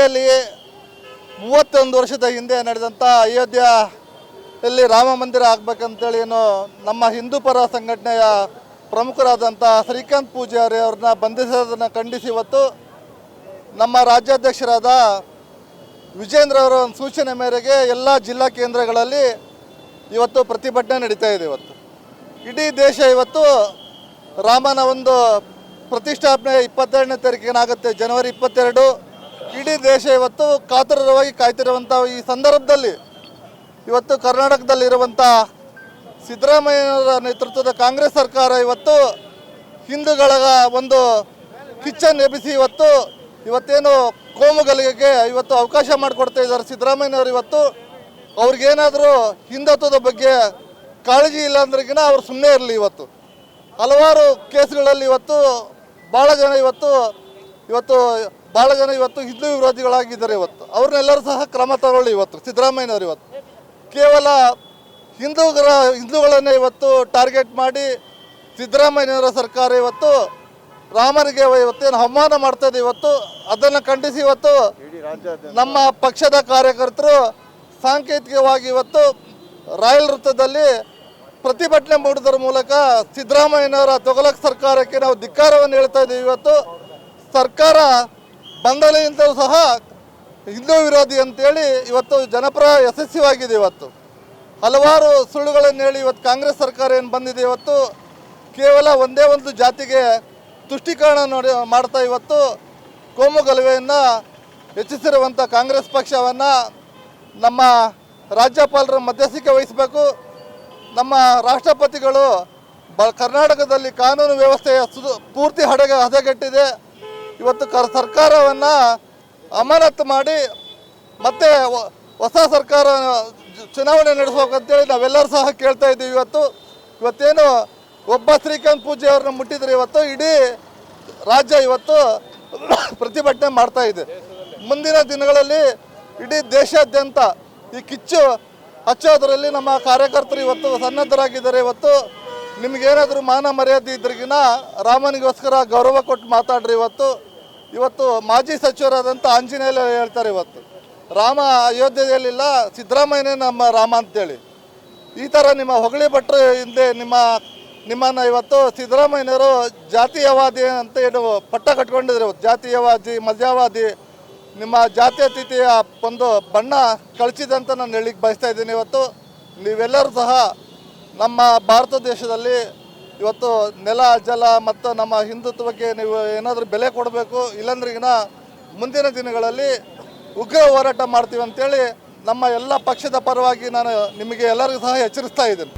ಹುಬ್ಬಳ್ಳಿಯಲ್ಲಿ ಮೂವತ್ತೊಂದು ವರ್ಷದ ಹಿಂದೆ ನಡೆದಂಥ ಅಯೋಧ್ಯೆಯಲ್ಲಿ ರಾಮ ಮಂದಿರ ಆಗ್ಬೇಕಂತೇಳಿ ಏನು ನಮ್ಮ ಹಿಂದೂ ಪರ ಸಂಘಟನೆಯ ಪ್ರಮುಖರಾದಂಥ ಶ್ರೀಕಾಂತ್ ಪೂಜಾರಿ ಅವ್ರನ್ನ ಬಂಧಿಸೋದನ್ನು ಖಂಡಿಸಿ ಇವತ್ತು ನಮ್ಮ ರಾಜ್ಯಾಧ್ಯಕ್ಷರಾದ ವಿಜೇಂದ್ರ ಅವರ ಒಂದು ಸೂಚನೆ ಮೇರೆಗೆ ಎಲ್ಲ ಜಿಲ್ಲಾ ಕೇಂದ್ರಗಳಲ್ಲಿ ಇವತ್ತು ಪ್ರತಿಭಟನೆ ನಡೀತಾ ಇದೆ ಇವತ್ತು. ಇಡೀ ದೇಶ ಇವತ್ತು ರಾಮನ ಒಂದು ಪ್ರತಿಷ್ಠಾಪನೆ ಇಪ್ಪತ್ತೆರಡನೇ ತಾರೀಕಿನಾಗುತ್ತೆ ಜನವರಿ ಇಪ್ಪತ್ತೆರಡು. ಇಡೀ ದೇಶ ಇವತ್ತು ಕಾತುರವಾಗಿ ಕಾಯ್ತಿರುವಂಥ ಈ ಸಂದರ್ಭದಲ್ಲಿ ಇವತ್ತು ಕರ್ನಾಟಕದಲ್ಲಿರುವಂಥ ಸಿದ್ದರಾಮಯ್ಯನವರ ನೇತೃತ್ವದ ಕಾಂಗ್ರೆಸ್ ಸರ್ಕಾರ ಇವತ್ತು ಹಿಂದೂಗಳ ಒಂದು ಕಿಚ್ಚನ್ನು ಎಬ್ಬಿಸಿ ಇವತ್ತು ಇವತ್ತೇನು ಕೋಮು ಗಲಭೆಗೆ ಇವತ್ತು ಅವಕಾಶ ಮಾಡಿಕೊಡ್ತಾ ಇದ್ದಾರೆ. ಸಿದ್ದರಾಮಯ್ಯನವರು ಇವತ್ತು ಅವ್ರಿಗೇನಾದರೂ ಹಿಂದುತ್ವದ ಬಗ್ಗೆ ಕಾಳಜಿ ಇಲ್ಲ ಅಂದ್ರಿಗಿನ ಅವ್ರು ಸುಮ್ಮನೆ ಇರಲಿ ಇವತ್ತು. ಹಲವಾರು ಕೇಸ್ಗಳಲ್ಲಿ ಇವತ್ತು ಭಾಳ ಜನ ಇವತ್ತು ಇವತ್ತು ಭಾಳ ಜನ ಇವತ್ತು ಹಿಂದೂ ವಿರೋಧಿಗಳಾಗಿದ್ದಾರೆ ಇವತ್ತು. ಅವ್ರನ್ನೆಲ್ಲರೂ ಸಹ ಕ್ರಮ ತಗೊಳ್ಳಿ ಇವತ್ತು, ಸಿದ್ದರಾಮಯ್ಯನವರು ಇವತ್ತು. ಕೇವಲ ಹಿಂದೂಗಳ ಹಿಂದೂಗಳನ್ನೇ ಇವತ್ತು ಟಾರ್ಗೆಟ್ ಮಾಡಿ ಸಿದ್ದರಾಮಯ್ಯನವರ ಸರ್ಕಾರ ಇವತ್ತು ರಾಮನಿಗೆ ಇವತ್ತೇನು ಅವಮಾನ ಮಾಡ್ತಾ ಇದೆ ಇವತ್ತು, ಅದನ್ನು ಖಂಡಿಸಿ ಇವತ್ತು ನಮ್ಮ ಪಕ್ಷದ ಕಾರ್ಯಕರ್ತರು ಸಾಂಕೇತಿಕವಾಗಿ ಇವತ್ತು ರಾಯಲ್ ವೃತ್ತದಲ್ಲಿ ಪ್ರತಿಭಟನೆ ಮಾಡುವುದರ ಮೂಲಕ ಸಿದ್ದರಾಮಯ್ಯನವರ ತೊಗಲಕ್ ಸರ್ಕಾರಕ್ಕೆ ನಾವು ಧಿಕ್ಕಾರವನ್ನು ಹೇಳ್ತಾ ಇದ್ದೀವಿ ಇವತ್ತು. ಸರ್ಕಾರ ಬಂದಲಿಂದಲೂ ಸಹ ಹಿಂದೂ ವಿರೋಧಿ ಅಂತೇಳಿ ಇವತ್ತು ಜನಪರ ಯಶಸ್ವಿಯಾಗಿದೆ ಇವತ್ತು. ಹಲವಾರು ಸುಳ್ಳುಗಳನ್ನು ಹೇಳಿ ಇವತ್ತು ಕಾಂಗ್ರೆಸ್ ಸರ್ಕಾರ ಏನು ಬಂದಿದೆ ಇವತ್ತು, ಕೇವಲ ಒಂದೇ ಒಂದು ಜಾತಿಗೆ ತುಷ್ಟೀಕರಣ ನೋಡಿ ಮಾಡ್ತಾ ಇವತ್ತು ಕೋಮು ಗಲಭೆಯನ್ನು ಹೆಚ್ಚಿಸಿರುವಂಥ ಕಾಂಗ್ರೆಸ್ ಪಕ್ಷವನ್ನು ನಮ್ಮ ರಾಜ್ಯಪಾಲರ ಮಧ್ಯಸ್ಥಿಕೆ ವಹಿಸಬೇಕು. ನಮ್ಮ ರಾಷ್ಟ್ರಪತಿಗಳು ಬ, ಕರ್ನಾಟಕದಲ್ಲಿ ಕಾನೂನು ವ್ಯವಸ್ಥೆಯ ಸುದು, ಪೂರ್ತಿ ಹಡಗ ಹದಗೆಟ್ಟಿದೆ. ಇವತ್ತು ಕರ್, ಸರ್ಕಾರವನ್ನು ಅಮಾನತು ಮಾಡಿ ಮತ್ತೆ ಹೊಸ ಸರ್ಕಾರ ಚುನಾವಣೆ ನಡೆಸ್ಬೇಕಂತೇಳಿ ನಾವೆಲ್ಲರೂ ಸಹ ಕೇಳ್ತಾ ಇದ್ದೀವಿ ಇವತ್ತು. ಇವತ್ತೇನು ಒಬ್ಬ ಶ್ರೀಕಾಂತ್ ಪೂಜೆ ಅವ್ರನ್ನ ಮುಟ್ಟಿದ್ರೆ ಇವತ್ತು ಇಡೀ ರಾಜ್ಯ ಇವತ್ತು ಪ್ರತಿಭಟನೆ ಮಾಡ್ತಾ ಇದೆ. ಮುಂದಿನ ದಿನಗಳಲ್ಲಿ ಇಡೀ ದೇಶಾದ್ಯಂತ ಈ ಕಿಚ್ಚು ಹಚ್ಚೋದ್ರಲ್ಲಿ ನಮ್ಮ ಕಾರ್ಯಕರ್ತರು ಇವತ್ತು ಸನ್ನದ್ಧರಾಗಿದ್ದಾರೆ. ಇವತ್ತು ನಿಮಗೇನಾದರೂ ಮಾನ ಮರ್ಯಾದೆ ಇದ್ರಿಗಿನ ರಾಮನಿಗೋಸ್ಕರ ಗೌರವ ಕೊಟ್ಟು ಮಾತಾಡ್ರಿ ಇವತ್ತು. ಇವತ್ತು ಮಾಜಿ ಸಚಿವರಾದಂಥ ಆಂಜನೇಯ ಹೇಳ್ತಾರೆ ಇವತ್ತು, ರಾಮ ಅಯೋಧ್ಯೆಯಲ್ಲಿಲ್ಲ, ಸಿದ್ದರಾಮಯ್ಯನೇ ನಮ್ಮ ರಾಮ ಅಂತೇಳಿ. ಈ ಥರ ನಿಮ್ಮ ಹೊಗಳಿ ಭಟ್ರ ಹಿಂದೆ ನಿಮ್ಮ, ನಿಮ್ಮನ್ನು ಇವತ್ತು ಸಿದ್ದರಾಮಯ್ಯನವರು ಜಾತೀಯವಾದಿ ಅಂತ ಏನು ಪಟ್ಟ ಕಟ್ಕೊಂಡಿದ್ರು. ಇವತ್ತು ಜಾತೀಯವಾದಿ, ಮಧ್ಯವಾದಿ, ನಿಮ್ಮ ಜಾತ್ಯತಿಥಿಯ ಒಂದು ಬಣ್ಣ ಕಳಿಸಿದಂತ ನಾನು ಹೇಳಿಕ್ಕೆ ಬಯಸ್ತಾ ಇದ್ದೀನಿ ಇವತ್ತು. ನೀವೆಲ್ಲರೂ ಸಹ ನಮ್ಮ ಭಾರತ ದೇಶದಲ್ಲಿ ಇವತ್ತು ನೆಲ, ಜಲ ಮತ್ತು ನಮ್ಮ ಹಿಂದುತ್ವಕ್ಕೆ ನೀವು ಏನಾದರೂ ಬೆಲೆ ಕೊಡಬೇಕು ಇಲ್ಲಾಂದ್ರಿಗಿನ ಮುಂದಿನ ದಿನಗಳಲ್ಲಿ ಉಗ್ರ ಹೋರಾಟ ಮಾಡ್ತೀವಿ ಅಂತೇಳಿ ನಮ್ಮ ಎಲ್ಲ ಪಕ್ಷದ ಪರವಾಗಿ ನಾನು ನಿಮಗೆ ಎಲ್ಲರಿಗೂ ಸಹ ಎಚ್ಚರಿಸ್ತಾ ಇದ್ದೀನಿ.